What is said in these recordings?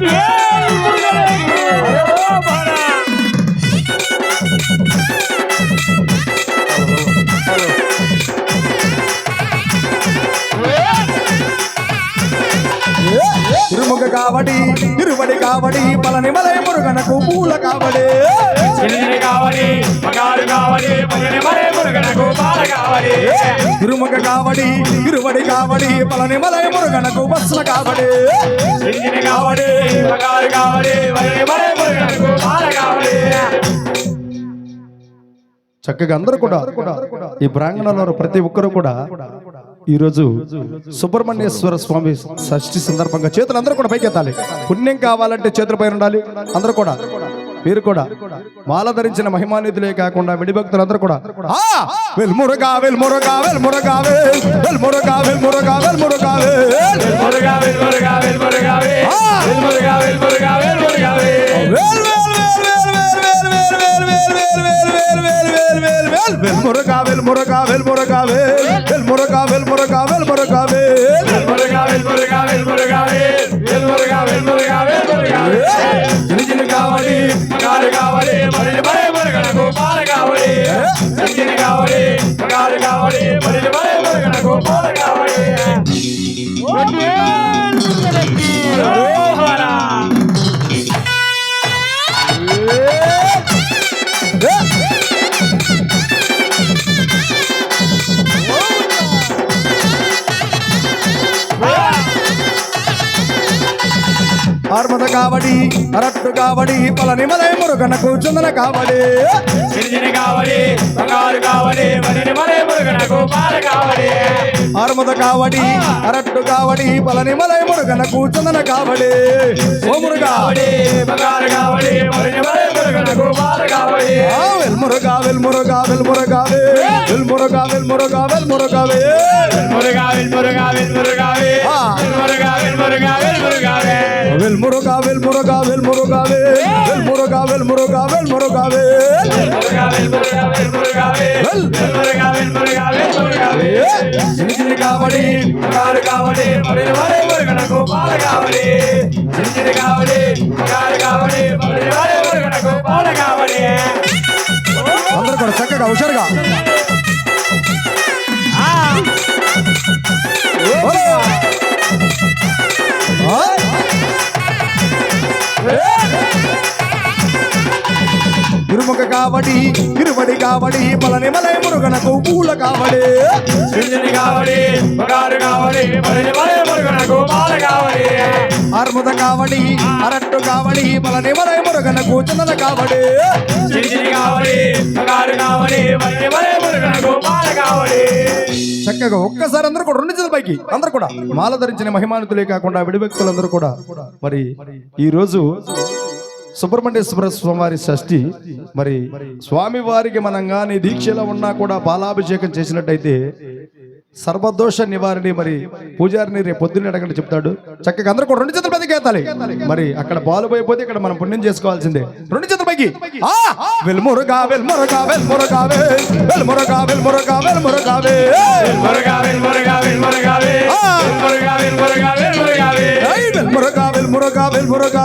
Yeah. కావడి కావడి Palani malai మురుగనకు పూల కావడి. చిన్నది కావడి మగాడు కావడి పలని మలై మురుగనకు పాల కావడి. తిరుమగ కావడి ఇరువడి కావడి పలని మలై మురుగనకు బస్సుల కావడి. చిన్నది కావడి మగాడు కావడి పలని మలై మురుగనకు పాల కావడి. చక్కగా అందరూ కూడా ఈ ప్రాంగణంలో ప్రతి ఒక్కరూ కూడా ఈరోజు సుబ్రహ్మణ్యేశ్వర స్వామి షష్ఠి సందర్భంగా చేతులు అందరూ కూడా పైకెత్తాలి పుణ్యం కావాలంటే చేతుల పైన ఉండాలి అందరూ కూడా మీరు కూడా మాల ధరించిన మహిమానిధులే కాకుండా విడిభక్తులు అందరూ కూడా ఆ! వెల్మురుగా వెల్మురుగా వెల్మురుగా వెల్ వెల్మురుగా వెల్మురుగా వెల్మురుగా వెల్ మురుగా వెల్ మురుగా వెల్ మురుగా వెల్ ఆ! முருகாவேல் முருகாவேல் முருகாவேல். வெல் முருகாவேல் முருகாவேல் முருகாவேல். முருகாவேல் முருகாவேல் முருகாவேல். வெல் முருகாவேல் முருகாவேல் முருகாவேல். சின்ன காவடி மகார காவடி மரில பரே மருகன கோபால காவடி. சின்ன காவடி மகார காவடி மரில பரே மருகன கோபால காவடி. வெற்றிவேல் முருகனுக்கு ரோஹரா Yeah! అరట్టు కావడి పలని మలై మురుగనకు చందన కావడి చిన్నది కావాలి మగాడు కావాలి మగని మరే మురుగనకు పాల కావాలి ఆర్మద కావడి అరట్టు కావడి పలని మలై మురుగనకు చందన కావడి ఓ మురుగా కావాలి మగాడు కావాలి మగని మరే మురుగనకు పాల కావాలి ఆ వెల్ మురుగా వెల్ మురుగా వెల్ మురుగా వెల్ మురుగా వెల్ మురుగా వెల్ మురుగా వెల్ మురుగా వెల్ మురుగా వెల్ మురుగా వెల్ ఆ. మురుగా వెల్ మురుగా వెల్ మురుగా வெல் முருகா வெல் முருகா வெல் முருகா வெல் முருகா வெல் முருகா வெல் முருகா வெல் சிறு காவடி காடு காவடி படைவாரே முருகன கோபால காவடி சிறு காவடி காடு காவடி படைவாரே முருகன கோபால காவடி అందరూ కూడా చక్కగా హుషారుగా Oh! కావడి తిరువడి కావడి పలని మలై మురుగనకు పూల కావడి. చిన్నది కావాలి మగాడు కావాలి మరి మరే మురుగనకు పాల కావాలి ఆర్ముద కావడి అరట్టు కావడి పలని మలై మురుగనకు చందన కావడి. చిన్నది కావాలి మగాడు కావాలి మరి మరే మురుగనకు పాల కావాలి చక్కగా ఒక్కసారి అందరూ కూడా రెండు చేతుల పైకి అందరూ కూడా. మాల ధరించిన మహిమానుతులే కాకుండా విడి వ్యక్తులందరూ కూడా. మరి ఈ రోజు సుబ్రహ్మణ్యేశ్వర స్వామి షష్ఠి మరి స్వామి వారికి మనం గాని దీక్షలో ఉన్నా కూడా పాలాభిషేకం చేసినట్టయితే సర్వదోష నివారణి మరి పూజారిని రేపు పొద్దున్నే అడగండి చెప్తాడు చక్కగా అందరూ కూడా రెండు చేతుల పైకి ఎత్తాలి మరి అక్కడ బాలు పోయిపోతే ఇక్కడ మనం పుణ్యం చేసుకోవాల్సిందే రెండు చేతుల పైకి! వెల్మురుగా వెల్మురుగా వెల్మురుగా వెల్ వెల్మురుగా వెల్మురుగా వెల్మురుగా వెల్ మురుగా వెల్ మురుగా వెల్ మురుగా వెల్ ఆ! మురుగా వెల్ మురుగా వెల్ మురుగా వెల్ ఐ వెల్మురుగా వెల్మురుగా వెల్మురుగా వెల్ వెల్మురుగా వెల్మురుగా వెల్మురుగా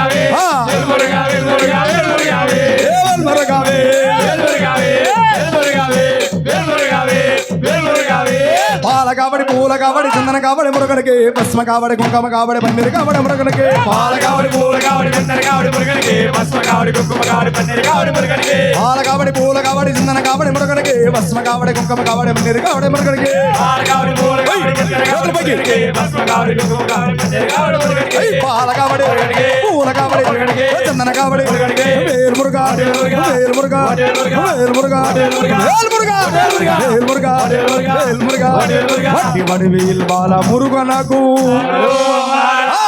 కాబడి పూల కాబడి చందన కాబడి మురగడికి భస్మ కాబడి కుంకుమ కాబడి పన్నీరు కాబడి మురగడికి పాల కాబడి పూల కాబడి చందన కాబడి మురగడికి భస్మ కాబడి కుంకుమ కాబడి పన్నీరు కాబడి మురగడికి పాల కాబడి పూల కాబడి చందన కాబడి మురగడికి భస్మ కాబడి కుంకుమ కాబడి పన్నీరు కాబడి మురగడికి పాల కాబడి పూల కాబడి చందన కాబడి మురగడికి భస్మ కాబడి కుంకుమ కాబడి పన్నీరు కాబడి మురగడికి పాల కాబడి పూల కాబడి మురగడికి చందన కాబట్టి మురగడికి వేల్ మురగా వేల్ మురగా వేల్ మురగా వేల్ మురగా వేల్ మురగా వేల్ మురగా వడ్డీ వడివేల్ బాల మురుగనకు.